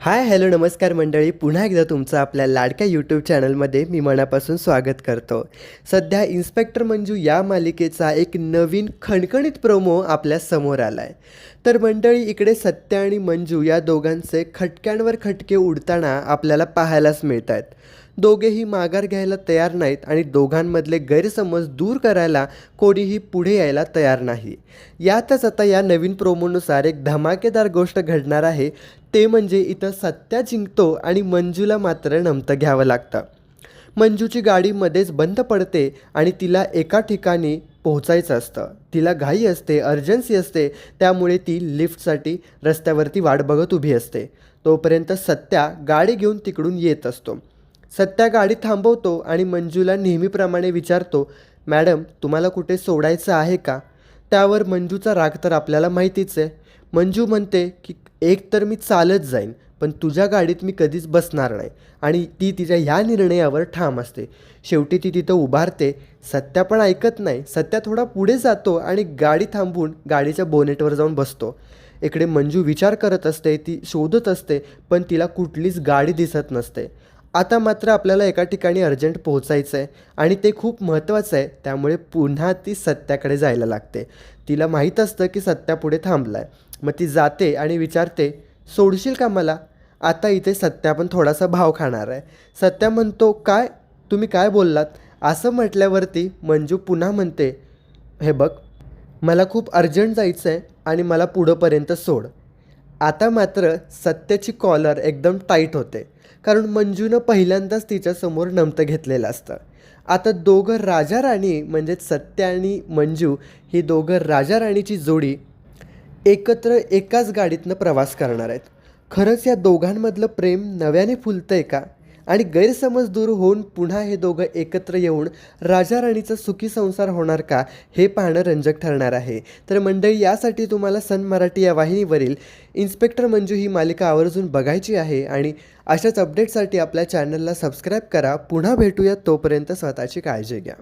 Hi hello नमस्कार मंडळी. पुन्हा एकदा तुमचं आपल्या लाडक्या यूट्यूब चॅनलमध्ये मी मनापासून स्वागत करतो. सध्या इन्स्पेक्टर मंजू या मालिकेचा एक नवीन खणखणीत प्रोमो आपल्यासमोर आला आहे तर मंडळी इकडे सत्य आणि मंजू या दोघांचे खटक्यांवर खटके उडताना आपल्याला पाहायलाच मिळत आहेत दोघेही माघार घ्यायला तयार नाहीत आणि दोघांमधले गैरसमज दूर करायला कोणीही पुढे यायला तयार नाही. यातच आता या नवीन प्रोमोनुसार एक धमाकेदार गोष्ट घडणार आहे. ते म्हणजे इथं सत्या जिंकतो आणि मंजूला मात्र नमतं घ्यावं लागतं. मंजूची गाडी मध्येच बंद पडते आणि तिला एका ठिकाणी पोहोचायचं असतं. तिला घाई असते अर्जन्सी असते त्यामुळे ती लिफ्टसाठी रस्त्यावरती वाट बघत उभी असते. तोपर्यंत सत्या गाडी घेऊन तिकडून येत असतो. सत्या गाडी थांबवतो आणि मंजूला नेहमीप्रमाणे विचारतो मॅडम तुम्हाला कुठे सोडायचं आहे का? त्यावर मंजूचा राग तर आपल्याला माहितीच आहे. मंजू म्हणते की एक तर मी चालत जाईन पण तुझ्या गाडीत मी कधीच बसणार नाही आणि ती तिच्या ह्या निर्णयावर ठाम असते. शेवटी ती तिथं उभारते. सत्या पण ऐकत नाही. सत्या थोडा पुढे जातो आणि गाडी थांबवून गाडीच्या बोनेटवर जाऊन बसतो. इकडे मंजू विचार करत असते ती शोधत असते पण तिला कुठलीच गाडी दिसत नसते. आता मात्र आपल्याला एका ठिकाणी अर्जंट पोहोचायचं आहे आणि ते खूप महत्त्वाचं आहे त्यामुळे पुन्हा ती सत्याकडे जायला लागते. तिला माहीत असतं की सत्या पुढे थांबला आहे मग ती जाते आणि विचारते सोडशील का मला? आता इथे सत्या पण थोडासा भाव खाणार आहे. सत्या म्हणतो काय? तुम्ही काय बोललात? असं म्हटल्यावरती मंजू पुन्हा म्हणते हे बघ मला खूप अर्जंट जायचं आहे आणि मला पुढंपर्यंत सोड. आता मात्र सत्याची कॉलर एकदम टाईट होते. कारण मंजूनं पहिल्यांदाच तिच्यासमोर नमतं घेतलेलं असतं. आता दोघं राजा राणी म्हणजेच सत्य आणि मंजू ही दोघं राजा राणीची जोडी एकत्र एकाच गाडीतनं प्रवास करणार आहेत. खरंच या दोघांमधलं प्रेम नव्याने फुलतं आहे का? आणि गैरसमज दूर होऊन पुन्हा हे दोघं एकत्र येऊन राजा राणीचा सुखी संसार होणार का हे पाहणं रंजक ठरणार आहे. तर मंडळी यासाठी तुम्हाला सन मराठी या वाहिनीवरील इन्स्पेक्टर मंजू ही मालिका आवर्जून बघायची आहे आणि अशाच अपडेटसाठी आपल्या चॅनलला सबस्क्राईब करा. पुन्हा भेटूया तोपर्यंत स्वतःची काळजी घ्या.